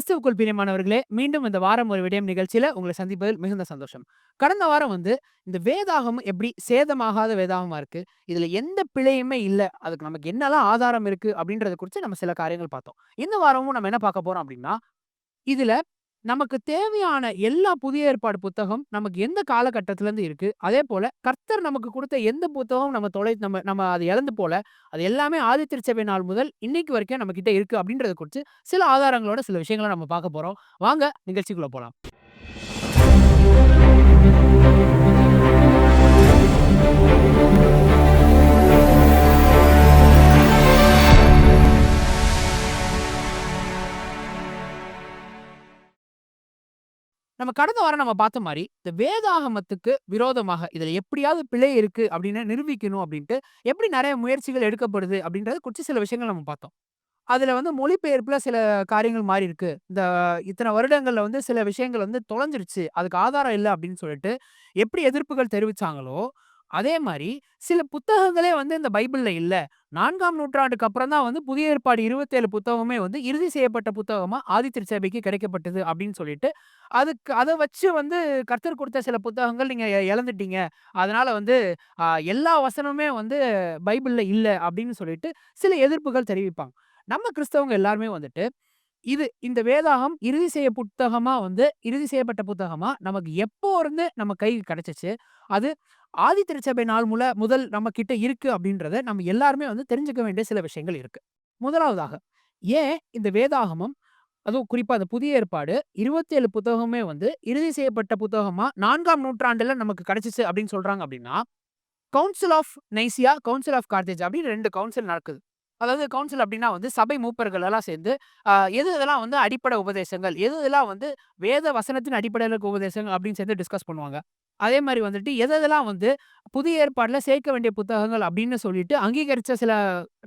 கிறிஸ்துவுக்குள் பிரியமானவர்களே, மீண்டும் இந்த வாரம் ஒரு விடயம் நிகழ்ச்சியில உங்கள சந்திப்பதில் மிகுந்த சந்தோஷம். கடந்த வாரம் வந்து இந்த வேதாகம் எப்படி சேதமாகாத வேதாகமா இருக்கு? இதுல எந்த பிழையுமே இல்ல. அதுக்கு நமக்கு என்னலாம் ஆதாரம் இருக்கு? அப்படின்றத குறித்து நம்ம சில காரியங்கள் பார்த்தோம். இந்த வாரமும் நம்ம என்ன பார்க்க போறோம் அப்படின்னா, இதுல நமக்கு தேவையான எல்லா புதிய ஏற்பாடு புத்தகம் நமக்கு எந்த காலகட்டத்திலேருந்து இருக்கு? அதேபோல கர்த்தர் நமக்கு கொடுத்த எந்த புத்தகம் நம்ம தொலை நம்ம நம்ம அது இழந்து போல, அது எல்லாமே ஆதி திருச்சபை நாள் முதல் இன்னைக்கு வரைக்கும் நம்ம கிட்ட இருக்கு அப்படின்றத குறித்து சில ஆதாரங்களோட சில விஷயங்கள நம்ம பார்க்க போறோம். வாங்க நிகழ்ச்சிக்குள்ள போலாம். நம்ம கடந்த வாரம் நம்ம பார்த்த மாதிரி இந்த வேதாகமத்துக்கு விரோதமாக இதில் எப்படியாவது பிழை இருக்கு அப்படின்னு நிரூபிக்கணும் அப்படின்ட்டு, எப்படி நிறைய முயற்சிகள் எடுக்கப்படுது அப்படின்றத குறித்து சில விஷயங்கள் நம்ம பார்த்தோம். அதில் வந்து மொழிபெயர்ப்பில் சில காரியங்கள் மாறியிருக்கு. இந்த இத்தனை வருடங்களில் வந்து சில விஷயங்கள் வந்து தொலைஞ்சிருச்சு. அதுக்கு ஆதாரம் இல்லை அப்படின்னு சொல்லிட்டு, எப்படி எதிர்ப்புகள் தெரிவித்தாங்களோ அதே மாதிரி சில புத்தகங்களே வந்து இந்த பைபிளில் இல்லை நான்காம் நூற்றாண்டுக்கு அப்புறம் தான் வந்து புதிய ஏற்பாடு 27 புத்தகமுமே வந்து இறுதி செய்யப்பட்ட புத்தகமாக ஆதித்திரு சேவைக்கு கிடைக்கப்பட்டது அப்படின்னு சொல்லிட்டு, அதுக்கு அதை வச்சு வந்து கர்த்தர் கொடுத்த சில புத்தகங்கள் நீங்கள் இழந்துட்டீங்க. அதனால் வந்து எல்லா வசனமுமே வந்து பைபிளில் இல்லை அப்படின்னு சொல்லிட்டு சில எதிர்ப்புகள் தெரிவிப்பாங்க. நம்ம கிறிஸ்தவங்க எல்லாருமே வந்துட்டு, இது இந்த வேதாகம் இறுதி செய்ய புத்தகமா வந்து இறுதி செய்யப்பட்ட புத்தகமா நமக்கு எப்போ இருந்து நம்ம கைக்கு கிடைச்சுச்சு. அது ஆதி திருச்சபை நாள் முல முதல் நம்ம கிட்ட இருக்கு அப்படின்றத நம்ம எல்லாருமே வந்து தெரிஞ்சுக்க வேண்டிய சில விஷயங்கள் இருக்கு. முதலாவதாக, ஏன் இந்த வேதாகமம் அதுவும் குறிப்பா அந்த புதிய ஏற்பாடு 27 புத்தகமுமே வந்து இறுதி செய்யப்பட்ட புத்தகமா நான்காம் நூற்றாண்டுல நமக்கு கிடைச்சுச்சு அப்படின்னு சொல்றாங்க அப்படின்னா, council of Nicaea, council of Carthage அப்படின்னு ரெண்டு கவுன்சில் நடக்குது. அதாவது கவுன்சில் அப்படின்னா வந்து சபை மூப்பர்கள் எல்லாம் சேர்ந்து, எது எதெல்லாம் வந்து அடிப்படை உபதேசங்கள், எது எதெல்லாம் வந்து வேத வசனத்தின் அடிப்படையில இருக்க உபதேசங்கள் அப்படின்னு சேர்ந்து டிஸ்கஸ் பண்ணுவாங்க. அதே மாதிரி வந்துட்டு எது எதெல்லாம் வந்து புதிய ஏற்பாடில் சேர்க்க வேண்டிய புத்தகங்கள் அப்படின்னு சொல்லிட்டு அங்கீகரித்த சில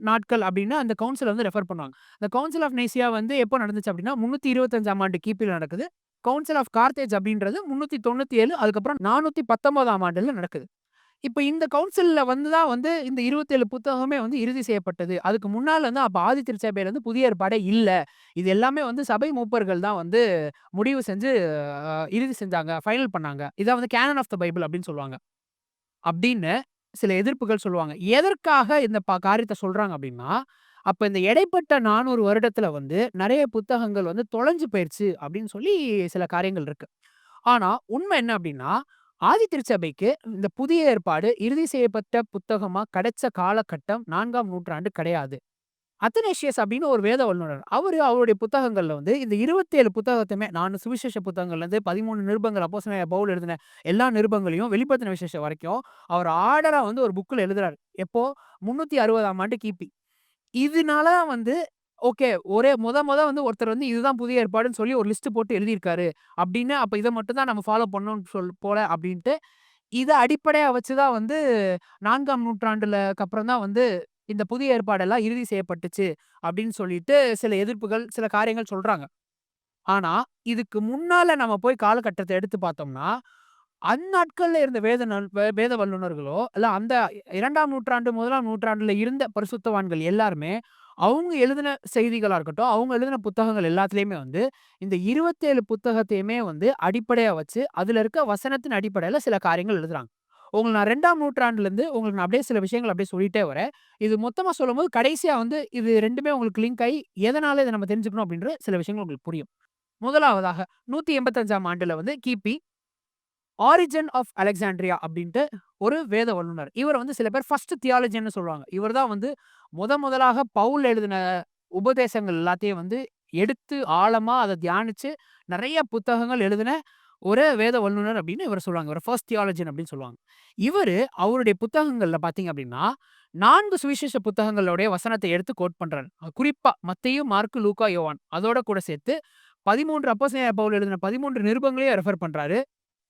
நாட்கள் அப்படின்னு அந்த கவுன்சில் வந்து ரெஃபர் பண்ணுவாங்க. அந்த கவுன்சில் ஆஃப் நேசியா வந்து எப்போ நடந்துச்சு அப்படின்னா 325ஆம் ஆண்டு கிபியில் நடக்குது. கவுன்சில் ஆஃப் கார்த்தேஜ் அப்படின்றது 397 அதுக்கப்புறம் 419ஆம் ஆண்டுல நடக்குது. இப்ப இந்த கவுன்சில்ல வந்து தான் வந்து இந்த 27 புத்தகமே வந்து இறுதி செய்யப்பட்டது. அதுக்கு முன்னால வந்து அப்ப ஆதி திருச்சபையில வந்து புதிய ஏற்பாடே இல்ல. இது எல்லாமே வந்து சபை மூப்பர்கள் தான் வந்து முடிவு செஞ்சு அ இறுதி செஞ்சாங்க. ஃபைனல் பண்ணாங்க. இதான் வந்து கேனன் ஆஃப் த பைபிள் அப்படின்னு சொல்லுவாங்க. அப்படின்னு சில எதிர்ப்புகள் சொல்லுவாங்க. எதற்காக இந்த ப காரியத்த சொல்றாங்க அப்படின்னா, அப்ப இந்த இடைப்பட்ட 400 வருடத்துல வந்து நெறைய புத்தகங்கள் வந்து தொலைஞ்சு போயிருச்சு அப்படின்னு சொல்லி சில காரியங்கள் இருக்கு. ஆனா உண்மை என்ன அப்படின்னா, ஆதி திருச்சபைக்கு இந்த புதிய ஏற்பாடு இறுதி செய்யப்பட்ட புத்தகமா கிடைச்ச காலகட்டம் நான்காம் நூற்றாண்டு கிடையாது. அத்தனேஷியஸ் அப்படின்னு ஒரு வேத வல்லுனர். அவர் அவருடைய புத்தகங்கள்ல வந்து இந்த 27 புத்தகத்தையுமே நான் சுவிசேஷ புத்தகங்கள்லேருந்து 13 நிருபங்கள் அப்போஸ்தலனாகிய பவுல் எழுதின எல்லா நிருபங்களையும் வெளிப்படுத்தின விசேஷம் வரைக்கும் அவர் ஆர்டரா வந்து ஒரு புக்ல எழுதுறாரு. எப்போ 360ஆம் ஆண்டு கிபி. இதனால வந்து ஓகே ஒரே முத முத வந்து ஒருத்தர் வந்து இதுதான் புதிய ஏற்பாடுன்னு சொல்லி ஒரு லிஸ்ட் போட்டு எழுதியிருக்காரு. அப்படின்னு அப்போ இதை மட்டும் தான் நம்ம ஃபாலோ பண்ணணும்னு சொல் போல அப்படின்ட்டு, இதை அடிப்படையாக வச்சு தான் வந்து நான்காம் நூற்றாண்டுலக்கு அப்புறம் தான் வந்து இந்த புதிய ஏற்பாடெல்லாம் இறுதி செய்யப்பட்டுச்சு அப்படின்னு சொல்லிட்டு சில எதிர்ப்புகள், சில காரியங்கள் சொல்கிறாங்க ஆனால் இதுக்கு முன்னால நம்ம போய் காலகட்டத்தை எடுத்து பார்த்தோம்னா, அந்நாட்களில் இருந்த வேத வேத வல்லுனர்களோ, இல்லை அந்த இரண்டாம் நூற்றாண்டு, முதலாம் நூற்றாண்டில் இருந்த பரிசுத்தவான்கள் எல்லாருமே, அவங்க எழுதின செய்திகளா இருக்கட்டும், அவங்க எழுதின புத்தகங்கள் எல்லாத்துலயுமே வந்து, இந்த 27 புத்தகத்தையுமே வந்து அடிப்படையா வச்சு, அதுல இருக்க வசனத்தின் அடிப்படையில சில காரியங்கள் எழுதுறாங்க. உங்களுக்கு நான் ரெண்டாம் நூற்றாண்டுலேருந்து உங்களுக்கு நான் அப்படியே சில விஷயங்கள் அப்படியே சொல்லிட்டே வரேன். இது மொத்தமா சொல்லும்போது கடைசியா வந்து இது ரெண்டுமே உங்களுக்கு லிங்க் ஆகி எதனால இத நம்ம தெரிஞ்சுக்கணும் அப்படின்ற சில விஷயங்கள் உங்களுக்கு புரியும். முதலாவதாக 185ஆம் ஆண்டுல வந்து கிபி ஆரிஜன் ஆஃப் அலெக்சாண்ட்ரியா அப்படின்ட்டு ஒரு வேத வல்லுனர். இவர் வந்து சில பேர் ஃபர்ஸ்ட் தியாலஜின்னு சொல்லுவாங்க. இவர் தான் வந்து முத முதலாக பவுல் எழுதின உபதேசங்கள் எல்லாத்தையும் வந்து எடுத்து ஆழமா அத தியானிச்சு, நிறைய புத்தகங்கள் எழுதின ஒரு வேத வல்லுனர் அப்படின்னு இவர் சொல்லுவாங்க. இவர் ஃபர்ஸ்ட் தியாலஜின் அப்படின்னு சொல்லுவாங்க. இவரு அவருடைய புத்தகங்கள்ல பார்த்தீங்க அப்படின்னா, நான்கு சுவிசேஷ புத்தகங்களுடைய வசனத்தை எடுத்து கோட் பண்றாரு. குறிப்பா மத்தையும் மார்க்கு, லூக்கா, யோவான் அதோட கூட சேர்த்து பதிமூன்று அப்போ பவுல் எழுதின 13 நிருபங்களையும் ரெஃபர் பண்றாரு.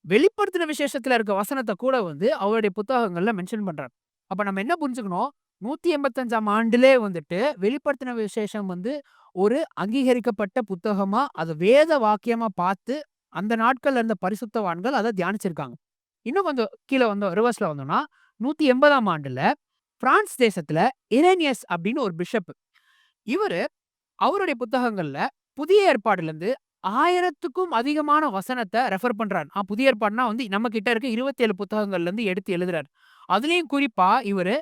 வெளிப்படுத்தின விசேஷத்துல இருக்க வசனத்த கூட வந்து அவருடைய புத்தகங்கள்ல மென்ஷன் பண்றாரு. அப்ப நம்ம என்ன புரிஞ்சுக்கணும், நூத்தி எண்பத்தஞ்சாம் ஆண்டுலே வந்துட்டு வெளிப்படுத்தின விசேஷம் வந்து ஒரு அங்கீகரிக்கப்பட்ட புத்தகமா, அத வேத வாக்கியமா பார்த்து, அந்த நாட்கள்ல இருந்த பரிசுத்தவான்கள் அத தியானிச்சிருக்காங்க. இன்னும் கொஞ்சம் கீழ வந்தோம் ரிவர்ஸ்ல வந்தோம்னா, 180ஆம் ஆண்டுல பிரான்ஸ் தேசத்துல இரேனியஸ் அப்படின்னு ஒரு பிஷப். இவரு அவருடைய புத்தகங்கள்ல புதிய ஏற்பாடுலேருந்து 1000த்துக்கும் அதிகமான வசனத்தை ரெஃபர் பண்றார். ஆ புதிய ஏற்பாடுனா வந்து நம்ம கிட்ட இருக்க இருபத்தேழு புத்தகங்கள்ல இருந்து எடுத்து எழுதுறாரு அதுலயும் குறிப்பா இவரு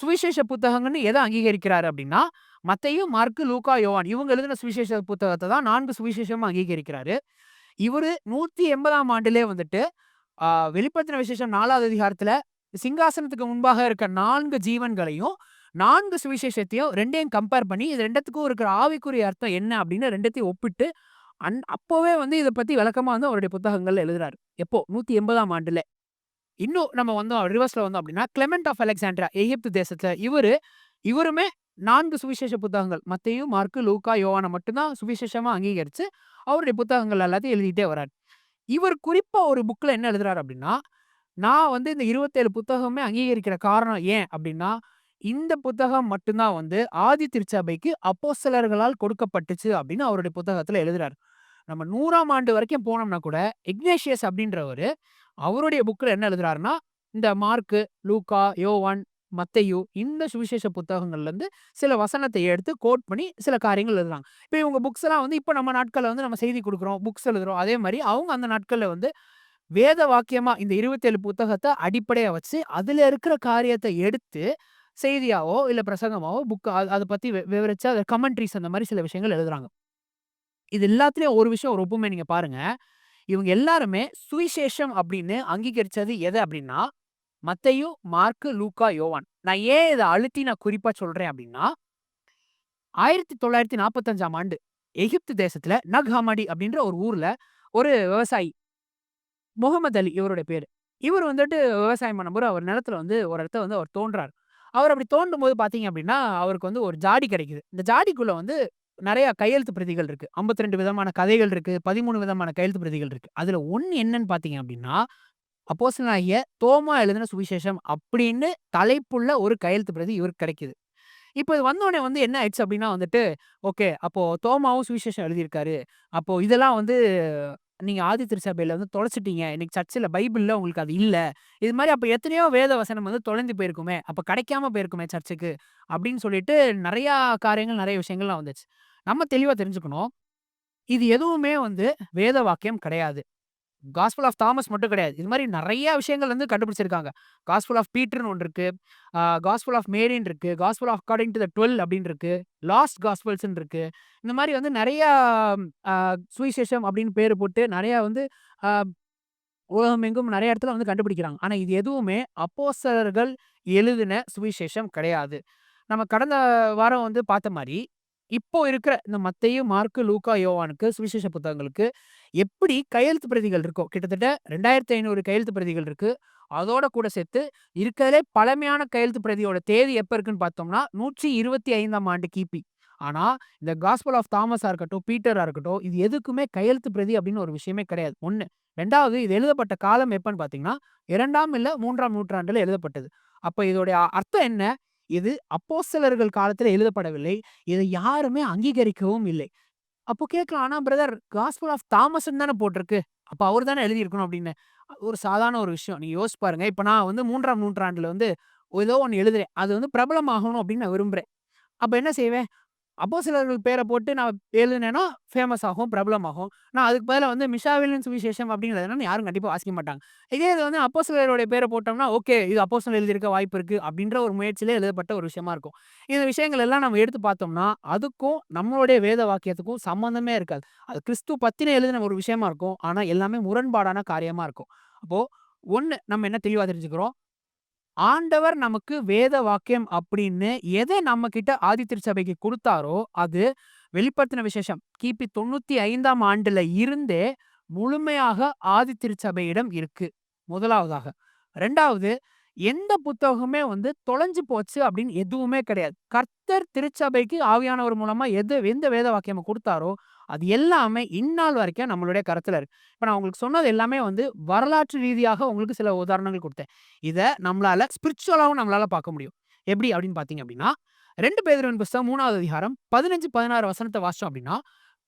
சுவிசேஷ புத்தகங்கள்னு எதை அங்கீகரிக்கிறாரு அப்படின்னா மத்தையும் மார்க்கு, லூக்கா, யோவான் இவங்க எழுதின சுவிசேஷ புத்தகத்தை தான் நான்கு சுவிசேஷமா அங்கீகரிக்கிறாரு. இவரு 180ஆம் ஆண்டிலே வந்துட்டு, வெளிப்படுத்தின விசேஷம் நாலாவது அதிகாரத்துல சிங்காசனத்துக்கு முன்பாக இருக்க நான்கு ஜீவன்களையும், நான்கு சுவிசேஷத்தையும் ரெண்டையும் கம்பேர் பண்ணி, இது ரெண்டத்துக்கும் இருக்கிற ஆவிக்குரிய அர்த்தம் என்ன அப்படின்னு ரெண்டத்தையும் ஒப்பிட்டு, அன் அப்போவே வந்து இதை பத்தி விளக்கமா வந்து அவருடைய புத்தகங்கள்ல எழுதுறாரு. எப்போ? 180ஆம் ஆண்டுல. இன்னும் நம்ம வந்தோம் ரிவர்ஸ்ல வந்தோம் அப்படின்னா கிளெமெண்ட் ஆஃப் அலெக்சாண்ட்ரா எகிப்து தேசத்துல இவரு இவருமே நான்கு சுவிசேஷ புத்தகங்கள் மத்தையும் மார்க்கு, லூக்கா, யோவான மட்டும்தான் சுவிசேஷமாக சுவிசேஷமா அங்கீகரிச்சு, அவருடைய புத்தகங்கள் எல்லாத்தையும் எழுதிட்டே வராரு. இவர் குறிப்பா ஒரு புக்ல என்ன எழுதுறாரு அப்படின்னா நான் வந்து இந்த 27 புத்தகமே அங்கீகரிக்கிற காரணம் ஏன் அப்படின்னா இந்த புத்தகம் மட்டும் தான் வந்து ஆதி திருச்சபைக்கு அப்போஸ்தலர்களால் கொடுக்கப்பட்டுச்சு அப்படின்னு அவருடைய புத்தகத்துல எழுதுறாரு. நம்ம 100ஆம் ஆண்டு வரைக்கும் போனோம்னா கூட, இக்னேஷியஸ் அப்படின்றவர் அவருடைய புக்கில் என்ன எழுதுறாருன்னா, இந்த மார்க்கு, லூக்கா, யோவான், மத்தையு இந்த சுவிசேஷ புத்தகங்கள்லேருந்து சில வசனத்தை எடுத்து கோட் பண்ணி சில காரியங்கள் எழுதுறாங்க. இப்போ இவங்க புக்ஸ் எல்லாம் வந்து இப்போ நம்ம நாட்களில் வந்து நம்ம செய்தி கொடுக்குறோம் புக்ஸ் எழுதுறோம். அதே மாதிரி அவங்க அந்த நாட்களில் வந்து வேத வாக்கியமா இந்த இருபத்தேழு புத்தகத்தை அடிப்படையாக வச்சு, அதில் இருக்கிற காரியத்தை எடுத்து செய்தியாவோ, இல்லை பிரசங்கமாவோ புக் அதை பற்றி விவரித்து வி கமெண்ட்ரிஸ் கமெண்ட்ரீஸ் அந்த மாதிரி சில விஷயங்கள் எழுதுறாங்க. இது எல்லாத்துலயும் ஒரு விஷயம் ஒரு நீங்கள் நீங்க பாருங்க. இவங்க எல்லாருமே சுவிசேஷம் அப்படின்னு அங்கீகரிச்சது எது அப்படின்னா மத்தையும் மார்க்கு, லூக்கா, யோவான். நான் ஏன் இத அழுத்தி நான் குறிப்பா சொல்றேன் அப்டின்னா 1945ஆம் ஆண்டு எகிப்து தேசத்துல நக் அப்படின்ற ஒரு ஊர்ல ஒரு விவசாயி. முகமது அலி இவருடைய பேரு. இவர் வந்துட்டு விவசாயம் பண்ணும்போது அவர் நிலத்துல வந்து ஒரு இடத்த வந்து அவர் தோன்றார் அவர் அப்படி தோன்றும் போது பார்த்தீங்க அப்படின்னா அவருக்கு வந்து ஒரு ஜாடி கிடைக்குது. இந்த ஜாடிக்குள்ள வந்து நிறையா கையெழுத்து பிரதிகள் இருக்கு. 52 விதமான கதைகள் இருக்கு. 13 விதமான கையெழுத்து பிரதிகள் இருக்கு. அதுல ஒன்று என்னன்னு பார்த்தீங்க அப்படின்னா அப்போசனாகிய தோமா எழுதின சுவிசேஷம் அப்படின்னு தலைப்புள்ள ஒரு கையெழுத்து பிரதி இவருக்கு கிடைக்குது. இப்போ இது வந்தோடனே வந்து என்ன ஆயிடுச்சு அப்படின்னா வந்துட்டு, ஓகே அப்போ தோமாவும் சுவிசேஷம் எழுதியிருக்காரு. அப்போ இதெல்லாம் வந்து நீங்க ஆதி திருச்சபையில் வந்து தொலைச்சிட்டீங்க இன்னைக்கு சர்ச்சில் பைபிள்ல உங்களுக்கு அது இல்ல. இது மாதிரி அப்ப எத்தனையோ வேத வசனம் வந்து தொலைந்து போயிருக்குமே! அப்ப கிடைக்காம போயிருக்குமே சர்ச்சுக்கு. அப்படின்னு சொல்லிட்டு நிறையா காரியங்கள், நிறைய விஷயங்கள்லாம் வந்துச்சு. நம்ம தெளிவா தெரிஞ்சுக்கணும். இது எதுவுமே வந்து வேத வாக்கியம் கிடையாது. காஸ்பல் ஆஃப் தாமஸ் மட்டும் கிடையாது. இது மாதிரி நிறைய விஷயங்கள் வந்து கண்டுபிடிச்சிருக்காங்க. காஸ்பல் ஆஃப் பீட்டர்னு ஒன்று இருக்கு. ஆ காஸ்பல் ஆஃப் மேரின் இருக்கு. Gospel of according to the twelve அப்படின்னு இருக்கு. லாஸ்ட் காஸ்பல்ஸ்ன்னு இருக்கு. இந்த மாதிரி வந்து நிறையா சுவிசேஷம் அப்படின்னு பேர் போட்டு நிறையா வந்து உலகம் எங்கும் நிறைய இடத்துல வந்து கண்டுபிடிக்கிறாங்க. ஆனால் இது எதுவுமே அப்போசர்கள் எழுதின சுவிசேஷம் கிடையாது. நம்ம கடந்த வாரம் வந்து பார்த்த மாதிரி இப்போ இருக்கிற இந்த மத்தையும் மார்க்கு, லூக்கா, யோவானுக்கு சுவிசேஷ புத்தகங்களுக்கு எப்படி கையெழுத்து பிரதிகள் இருக்கோ, கிட்டத்தட்ட 2500 கையெழுத்து பிரதிகள் இருக்கு. அதோட கூட சேர்த்து இருக்கிறதுலே பழமையான கையெழுத்து பிரதியோட தேதி எப்ப இருக்குன்னு பார்த்தோம்னா, 125ஆம் ஆண்டு கிபி. ஆனா, இந்த காஸ்பல் ஆஃப் தாமஸா இருக்கட்டும், பீட்டரா இருக்கட்டும், இது எதுக்குமே கையெழுத்து பிரதி அப்படின்னு ஒரு விஷயமே கிடையாது. 1. 2வது இது எழுதப்பட்ட காலம் எப்பன்னு பார்த்தீங்கன்னா, 2ஆம் இல்ல மூன்றாம் நூற்றாண்டுல எழுதப்பட்டது. அப்ப இதோடைய அர்த்தம் என்ன? இது அப்போஸ்தலர்கள் காலத்துல எழுதப்படவில்லை. இதை யாருமே அங்கீகரிக்கவும் இல்லை. அப்போ கேட்கலாம், ஆனா பிரதர் காஸ்பல் ஆஃப் தாமஸ்ன்னு தானே போட்டிருக்கு. அப்போ அவர் தானே எழுதியிருக்கணும் அப்படின்னு ஒரு சாதாரண ஒரு விஷயம். நீங்கள் யோசிச்சு பாருங்க. இப்ப நான் வந்து மூன்றாம் நூற்றாண்டில் வந்து ஏதோ ஒன்று எழுதுறேன். அது வந்து பிரபலமாகணும் அப்படின்னு நான் விரும்புறேன். அப்ப என்ன செய்வேன்? அப்போசிலருக்கு பேரை போட்டு நான் எழுதினேன்னா, ஃபேமஸ் ஆகும், பிரபலமாகும். நான் அதுக்கு பதிலாக வந்து மிஷா சுவிசேஷம் விசேஷம் எழுதுனேன்னா யாரும் கண்டிப்பாக வாசிக்க மாட்டாங்க. இதே இது வந்து அப்போசிலருடைய பேரை போட்டோம்னா, ஓகே இது அப்போஸ்தலர் எழுதியிருக்க வாய்ப்பு இருக்குது அப்படின்ற ஒரு முயற்சியிலே எழுதப்பட்ட ஒரு விஷயமா இருக்கும். இந்த விஷயங்கள் எல்லாம் நம்ம எடுத்து பார்த்தோம்னா, அதுக்கும் நம்மளுடைய வேத வாக்கியத்துக்கும் சம்மந்தமே இருக்காது. அது கிறிஸ்து பற்றின எழுதின ஒரு விஷயமா இருக்கும். ஆனால் எல்லாமே முரண்பாடான காரியமாக இருக்கும். அப்போது ஒன்று நம்ம என்ன தெளிவாக தெரிஞ்சுக்கிறோம். ஆண்டவர் நமக்கு வேத வாக்கியம் அப்படின்னு எதை நம்ம கிட்ட ஆதி திருச்சபைக்கு கொடுத்தாரோ அது வெளிப்படுத்தின விசேஷம் கிபி 95ஆம் ஆண்டுல இருந்தே முழுமையாக ஆதி திருச்சபையிடம் இருக்கு. முதலாவதாக. ரெண்டாவது எந்த புத்தகமுமே வந்து தொலைஞ்சு போச்சு அப்படின்னு எதுவுமே கிடையாது. கர்த்தர் திருச்சபைக்கு ஆவியானவர் மூலமா எது எந்த வேத வாக்கியம் கொடுத்தாரோ அது எல்லாமே இந்நாள் வரைக்கும் நம்மளுடைய கருத்தில் இருக்கு. இப்போ நான் உங்களுக்கு சொன்னது எல்லாமே வந்து வரலாற்று ரீதியாக உங்களுக்கு சில உதாரணங்கள் கொடுத்தேன் இதை நம்மளால ஸ்பிரிச்சுவலாகவும் நம்மளால பார்க்க முடியும். எப்படி அப்படின்னு பார்த்தீங்க அப்படின்னா ரெண்டு பேதருவின் புஸ்தகம் மூணாவது அதிகாரம் பதினஞ்சு பதினாறு வசனத்தை வாசிச்சோம் அப்படின்னா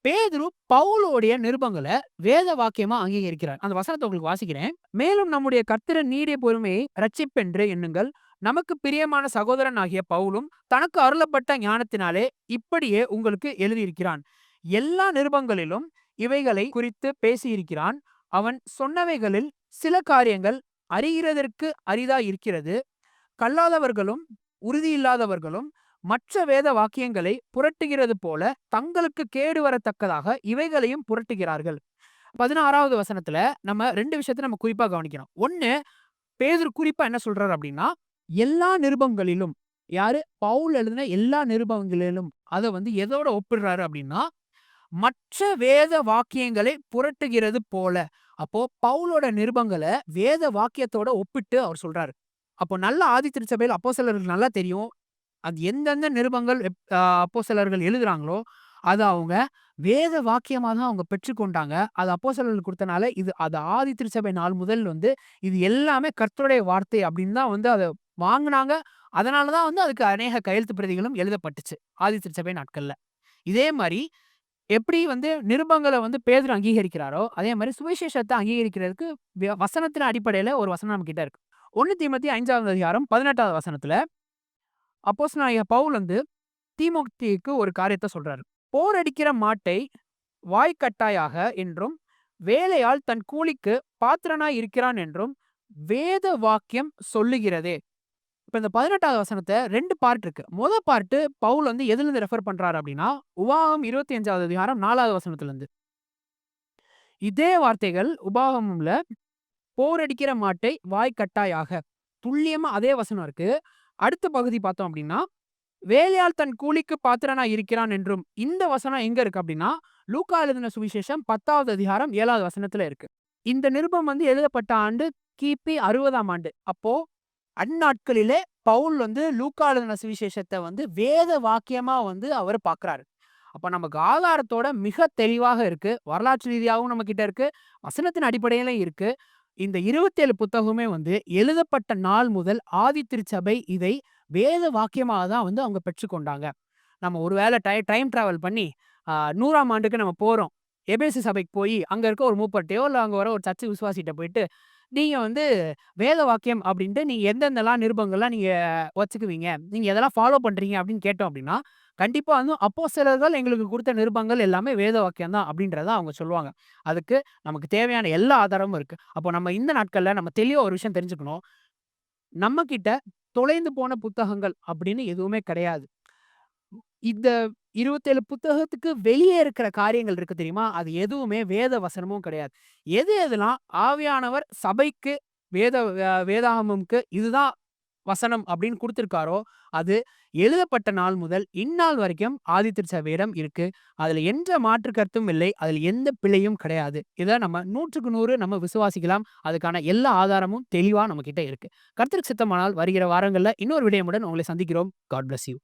பேதுரு பவுலோடைய நிருபங்களை வேத வாக்கியமா அங்கீகரிக்கிறார். அந்த வசனத்தை உங்களுக்கு வாசிக்கிறேன். மேலும் நம்முடைய கத்திர நீடிய பொறுமையை ரட்சிப்பென்று எண்ணுங்கள். நமக்கு பிரியமான சகோதரன் ஆகிய பவுலும் தனக்கு அருளப்பட்ட ஞானத்தினாலே இப்படியே உங்களுக்கு எழுதியிருக்கிறான். எல்லா நிருபங்களிலும் இவைகளை குறித்து பேசியிருக்கிறான். அவன் சொன்னவைகளில் சில காரியங்கள் அறிகிறதற்கு அரிதா இருக்கிறது. கல்லாதவர்களும், உறுதியில்லாதவர்களும் மற்ற வேத வாக்கியங்களை புரட்டுகிறது போல தங்களுக்கு கேடு வரத்தக்கதாக இவைகளையும் புரட்டுகிறார்கள். 16வது வசனத்துல நம்ம ரெண்டு விஷயத்த நம்ம குறிப்பா கவனிக்கிறோம் ஒன்னு பேதர் குறிப்பா என்ன சொல்றாரு அப்படின்னா எல்லா நிருபங்களிலும் யாரு? பவுல் எழுதின எல்லா நிருபங்களிலும் அத வந்து எதோட ஒப்பிடுறாரு அப்படின்னா மற்ற வேத வாக்கியங்களை புரட்டுகிறது போல. அப்போ பவுலோட நிருபங்கள வேத வாக்கியத்தோட ஒப்பிட்டு அவர் சொல்றாரு. அப்போ நல்ல ஆதி திருச்சபையில் அப்போ சிலருக்கு நல்லா தெரியும். அது எந்தெந்த நிருபங்கள் அப்போ சிலர்கள் எழுதுறாங்களோ, அத அவங்க வேத வாக்கியமாக தான் அவங்க பெற்றுக்கொண்டாங்க. அது அப்போ சிலர்கள் கொடுத்தனால இது அது ஆதி திருச்சபை நாள் முதல் வந்து இது எல்லாமே கர்த்தருடைய வார்த்தை அப்படின்னு தான் வந்து அத வாங்குனாங்க. அதனால தான் வந்து அதுக்கு அநேக கையெழுத்து பிரதிகளும் எழுதப்பட்டுச்சு. ஆதி திருச்சபை நாட்கள்ல. இதே மாதிரி எப்படி வந்து நிருபங்கள வந்து பேதர் அங்கீகரிக்கிறாரோ, அதே மாதிரி சுவிசேஷத்தை அங்கீகரிக்கிறதுக்கு வசனத்தின் அடிப்படையில ஒரு வசனம் நம்ம கிட்ட இருக்கு. ஒன்று தீமத்தி ஐந்தாவது அதிகாரம் 18வது வசனத்துல நான் பவுல் வந்து தீமுக்திக்கு ஒரு காரியத்த சொல்றாரு. "போர் அடிக்கிற மாட்டை வாய்க்கட்டாயாக என்றும், வேலையால் தன் கூலிக்கு பாத்திரனாய் இருக்கிறான் என்றும் வேத வாக்கியம் சொல்லுகிறதே." இப்ப இந்த பதினெட்டாவது வசனத்தை ரெண்டு பார்ட் இருக்கு. முதல் பார்ட் பவுல் வந்து எதுலேருந்து ரெஃபர் பண்றாரு அப்டின்னா, உபாகமம் 25வது அதிகாரம் நாலாவது வசனத்துலேருந்து இதே வார்த்தைகள் உபாகமில் "போர் அடிக்கிற மாட்டை வாய்க்கட்டாயாக" துல்லியமா அதே வசனம் இருக்கு. அடுத்த பகுதி பார்த்தோம் அப்படின்னா "வேலையாள் தன் கூலிக்கு பாத்திரனா இருக்கிறான் என்றும்" இந்த வசனம் எங்க இருக்கு அப்படின்னா லூக்கா எழுதின சுவிசேஷம் 10வது அதிகாரம் ஏழாவது வசனத்துல இருக்கு. இந்த நிருபம் வந்து எழுதப்பட்ட ஆண்டு கிபி 60ஆம் ஆண்டு. அப்போ அந்நாட்களிலே பவுல் வந்து லூக்கா சுவிசேஷத்தை வந்து வேத வாக்கியமாக வந்து அவர் பார்க்குறாரு. அப்போ நமக்கு ஆதாரத்தோட மிக தெளிவாக இருக்கு. வரலாற்று ரீதியாகவும் நம்மக்கிட்ட இருக்குது இருக்கு. வசனத்தின் அடிப்படையிலும் இருக்குது இந்த 27 புத்தகமுமே வந்து எழுதப்பட்ட நாள் முதல் ஆதி திருச்சபை இதை வேத வாக்கியமாக தான் வந்து அவங்க பெற்றுக்கொண்டாங்க. நம்ம ஒருவேளை டை டைம் ட்ராவல் பண்ணி நூறாம் ஆண்டுக்கு நம்ம போகிறோம் எபேசி சபைக்கு போய் அங்கே இருக்க ஒரு மூப்பர்ட்டையோ இல்லை அங்கே வர ஒரு சர்ச்சு விசுவாசிகிட்ட போயிட்டு, நீங்கள் வந்து வேத வாக்கியம் அப்படின்ட்டு நீங்கள் எந்தெந்தெல்லாம் நிருபங்கள்லாம் நீங்கள் வச்சுக்குவீங்க? நீங்கள் எதெல்லாம் ஃபாலோ பண்ணுறீங்க அப்படின்னு கேட்டோம் அப்படின்னா கண்டிப்பாக வந்து சிலர்கள் எங்களுக்கு கொடுத்த நிருபங்கள் எல்லாமே வேத வாக்கியம் தான் அப்படின்றத அவங்க சொல்லுவாங்க. அதுக்கு நமக்கு தேவையான எல்லா ஆதாரமும் இருக்குது அப்போ நம்ம இந்த நாட்களில் நம்ம தெளிவாக ஒரு விஷயம் தெரிஞ்சுக்கணும். நம்மக்கிட்ட தொலைந்து போன புத்தகங்கள் அப்படின்னு எதுவுமே கிடையாது. இந்த 27 புத்தகத்துக்கு வெளியே இருக்கிற காரியங்கள் இருக்கு தெரியுமா? அது எதுவுமே வேத வசனமும் கிடையாது. எது எதுலாம் ஆவியானவர் சபைக்கு வேத வேதாகமம்க்கு இதுதான் வசனம் அப்படின்னு கொடுத்துருக்காரோ அது எழுதப்பட்ட நாள் முதல் இந்நாள் வரைக்கும் ஆதி சபையிடம் இருக்கு. அதுல எந்த மாற்று கருத்தும் இல்லை. அதுல எந்த பிழையும் கிடையாது. இத நம்ம 100க்கு 100 நம்ம விசுவாசிக்கலாம். அதுக்கான எல்லா ஆதாரமும் தெளிவா நம்ம கிட்ட இருக்கு. கருத்திற்கு சித்தமானால் வருகிற வாரங்கள்ல இன்னொரு விடயமுடன் உங்களை சந்திக்கிறோம். God bless you.